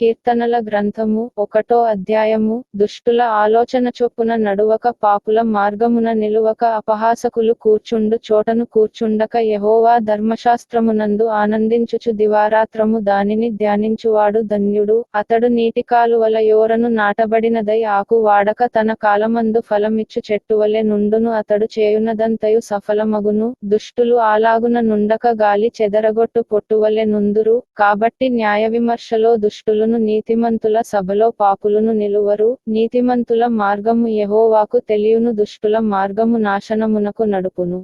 కీర్తనల గ్రంథము ఒకటో అధ్యాయము దుష్టుల ఆలోచన చొప్పున నడువక పాపుల మార్గమున నిలువక అపహాసకులు కూర్చుండు చోటను కూర్చుండక యహోవా ధర్మశాస్త్రమునందు ఆనందించుచు దివారాత్రము దానిని ధ్యానించువాడు ధన్యుడు. అతడు నీటి కాలువల యోరను నాటబడినదై ఆకు వాడక తన కాలమందు ఫలమిచ్చు చెట్టువలె నుండును అతడు చేయునదంతయు సఫలమగును. దుష్టులు ఆలాగున నుండక గాలి చెదరగొట్టు పొట్టువలె నుందురు. కాబట్టి న్యాయ విమర్శలో దుష్టులు దుష్టులను నీతిమంతుల సభలో పాపులను నిలువరు. నీతిమంతుల మార్గము యహోవాకు తెలియను దుష్టుల మార్గము నాశనమునకు నడుపును.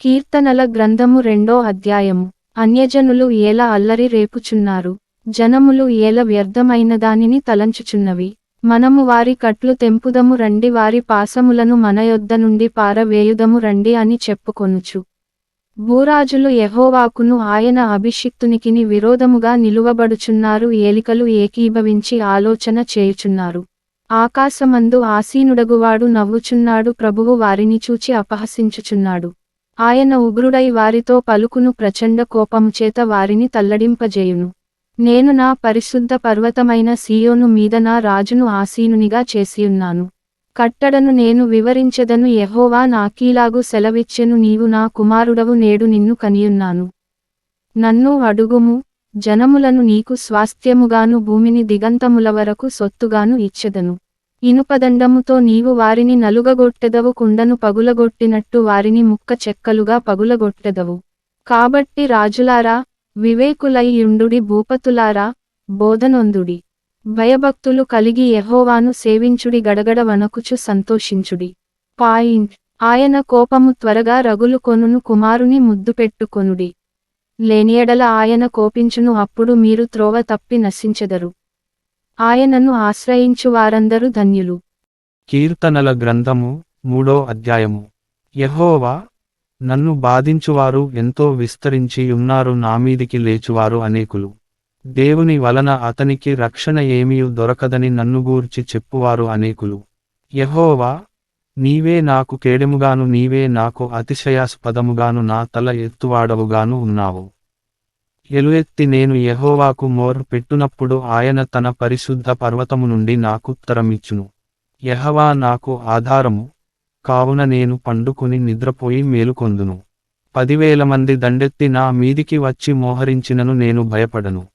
కీర్తనల గ్రంథము రెండో అధ్యాయము. అన్యజనులు ఏల అల్లరి రేపుచున్నారు. జనములు ఏల వ్యర్థమైన దానిని తలంచుచున్నవి. మనము వారి కట్లు తెంపుదము రండి వారి పాసములను మన యొద్ద నుండి పారవేయుదము రండి అని చెప్పుకొనుచు. భూరాజులు యహోవాకును ఆయన అభిషిక్తునికిని విరోధముగా నిలువబడుచున్నారు ఏలికలు ఏకీభవించి ఆలోచన చేయుచున్నారు. ఆకాశమందు ఆసీనుడగువాడు నవ్వుచున్నాడు ప్రభువు వారిని చూచి అపహసించుచున్నాడు. ఆయన ఉగ్రుడై వారితో పలుకును ప్రచండ కోపముచేత వారిని తల్లడింపజేయును. నేను నా పరిశుద్ధ పర్వతమైన సీయోను మీద నా రాజును ఆసీనునిగా చేసియున్నాను. కట్టడను నేను వివరించెదను ఎహోవా నాకీలాగు సెలవిచ్చెను నీవు నా కుమారుడవు నేడు నిన్ను కనియున్నాను. నన్ను అడుగుము జనములను నీకు స్వాస్థ్యముగాను భూమిని దిగంతముల వరకు సొత్తుగాను ఇచ్చెదను. ఇనుపదండముతో నీవు వారిని నలుగగొట్టెదవు కుండను పగులగొట్టినట్టు వారిని ముక్క చెక్కలుగా పగులగొట్టెదవు. కాబట్టి రాజులారా వివేకులై యుండుడి భూపతులారా బోధనొందుడి. భయభక్తులు కలిగి ఎహోవాను సేవించుడి గడగడ వనకుచు సంతోషించుడి. పాయింట్ ఆయన కోపము త్వరగా రగులు కొనును కుమారుని ముద్దు పెట్టుకొనుడి. లేనియడల ఆయన కోపించును అప్పుడు మీరు త్రోవ తప్పి నశించెదరు. ఆయనను ఆశ్రయించు వారందరూ ధన్యులు. కీర్తనల గ్రంథము మూడో అధ్యాయము. యహోవా నన్ను బాధించువారు ఎంతో విస్తరించి ఉన్నారు నామీదికి లేచువారు అనేకులు. దేవుని వలన అతనికి రక్షణ ఏమీయు దొరకదని నన్ను గూర్చి చెప్పువారు అనేకులు. యహోవా నీవే నాకు కేడెముగాను నీవే నాకు అతిశయాస్పదముగాను నా తల ఎత్తువాడవుగాను ఉన్నావు. ఎలుఎత్తి నేను యహోవాకు మోర్ పెట్టునప్పుడు ఆయన తన పరిశుద్ధ పర్వతము నుండి నాకుత్తరమిచ్చును యహవా నాకు ఆధారము కావున నేను పండుకుని నిద్రపోయి మేలుకొందును. పదివేల మంది దండెత్తి నా మీదికి వచ్చి మోహరించినను నేను భయపడను.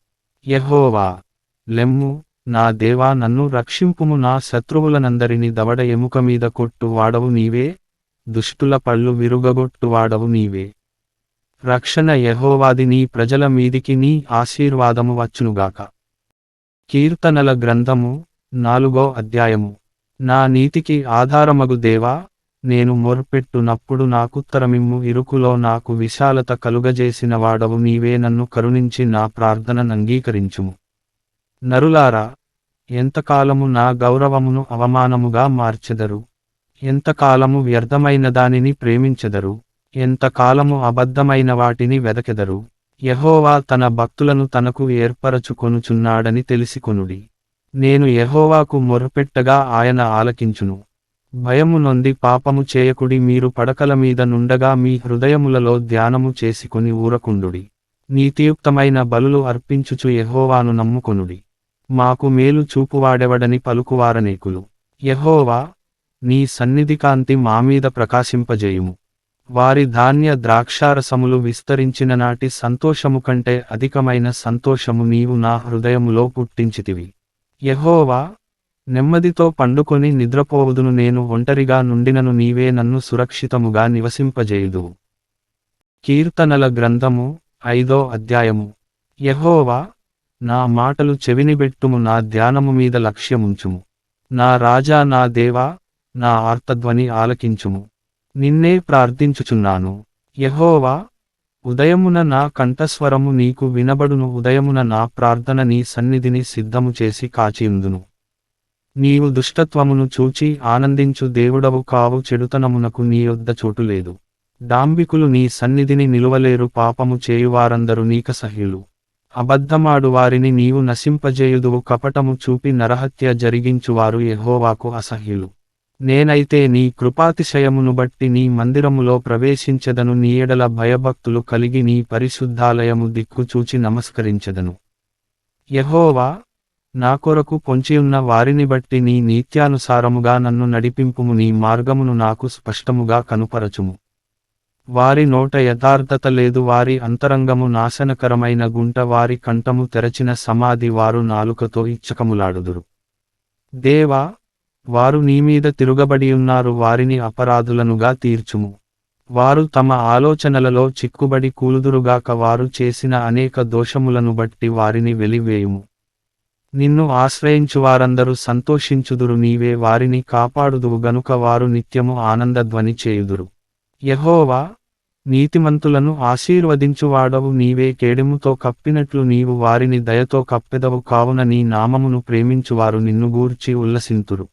యెహోవా లెమ్ము నా దేవా నన్ను రక్షింపుము నా శత్రువులనందరిని దవడ ఎముక మీద కొట్టు వాడవు నీవే దుష్టుల పళ్ళు విరుగగొట్టు వాడవు నీవే. రక్షణ యహోవాది నీ ప్రజల మీదికి నీ ఆశీర్వాదము వచ్చునుగాక. కీర్తనల గ్రంథము నాలుగో అధ్యాయము. నా నీతికి ఆధారమగు దేవా నేను మొర్పెట్టునప్పుడు నాకుత్తరమిమ్ము ఇరుకులో నాకు విశాలత కలుగజేసిన వాడవు నీవే నన్ను కరుణించి నా ప్రార్థనను అంగీకరించుము నరులారా ఎంతకాలము నా గౌరవమును అవమానముగా మార్చెదరు? ఎంతకాలము వ్యర్థమైన దానిని ప్రేమించెదరు? ఎంతకాలము అబద్ధమైన వాటిని వెదకెదరు? యహోవా తన భక్తులను తనకు ఏర్పరచుకొనుచున్నాడని తెలిసికొనుడి. నేను యహోవాకు మొరపెట్టగా ఆయన ఆలకించును. భయము నొంది పాపము చేయకుడి మీరు పడకల మీద నుండగా మీ హృదయములలో ధ్యానము చేసుకుని ఊరకుండుడి. నీతియుక్తమైన బలులు అర్పించుచు యహోవాను నమ్ముకొనుడి. మాకు మేలు చూపువాడెవడని పలుకువారనేకులు. యహోవా నీ సన్నిధి కాంతి మామీద ప్రకాశింపజేయుము. వారి ధాన్య ద్రాక్షారసములు విస్తరించిన నాటి సంతోషము కంటే అధికమైన సంతోషము నీవు నా హృదయములో పుట్టించితివి. యహోవా నెమ్మదితో పండుకొని నిద్రపోవుదును నేను ఒంటరిగా నుండినను నీవే నన్ను సురక్షితముగా నివసింపజేయుదు. కీర్తనల గ్రంథము ఐదో అధ్యాయము. యహోవా నా మాటలు చెవినిబెట్టుము నా ధ్యానము మీద లక్ష్యముంచుము. నా రాజా నా దేవా నా ఆర్తధ్వని ఆలకించుము. నిన్నే ప్రార్థించుచున్నాను. యహోవా ఉదయమున నా కంఠస్వరము నీకు వినబడును ఉదయమున నా ప్రార్థన నీ సన్నిధిని సిద్ధము చేసి కాచియుందును. నీవు దుష్టత్వమును చూచి ఆనందించు దేవుడవు కావు చెడుతనమునకు నీ యొద్ద చోటు లేదు. డాంబికులు నీ సన్నిధిని నిలువలేరు పాపము చేయువారందరు నీకసహ్యులు అబద్ధమాడు వారిని నీవు నశింపజేయుదువు కపటము చూపి నరహత్య జరిగించువారు ఎహోవాకు అసహ్యులు. నేనైతే నీ కృపాతిశయమును బట్టి నీ మందిరములో ప్రవేశించెదను నీ ఎడల భయభక్తులు కలిగి నీ పరిశుద్ధాలయము దిక్కు చూచి నమస్కరించెదను. యహోవా నా కొరకు పొంచియున్న వారిని బట్టి నీ నీత్యానుసారముగా నన్ను నడిపింపుము నీ మార్గమును నాకు స్పష్టముగా కనుపరచుము. వారి నోట యథార్థత లేదు వారి అంతరంగము నాశనకరమైన గుంట వారి కంఠము తెరచిన సమాధి వారు నాలుకతో ఇచ్చకములాడుదురు. దేవా వారు నీమీద తిరుగబడియున్నారు వారిని అపరాధులనుగా తీర్చుము. వారు తమ ఆలోచనలలో చిక్కుబడి కూలుదురుగాక వారు చేసిన అనేక దోషములను బట్టి వారిని వెలివేయుము. నిన్ను ఆశ్రయించు వారందరూ సంతోషించుదురు నీవే వారిని కాపాడుదువు గనుక వారు నిత్యము ఆనందధ్వని చేయుదురు. యహోవా నీతిమంతులను ఆశీర్వదించువాడవు నీవే కేడెముతో కప్పినట్లు నీవు వారిని దయతో కప్పెదవు కావున నీ నామమును ప్రేమించువారు నిన్ను గూర్చి ఉల్లసింతురు.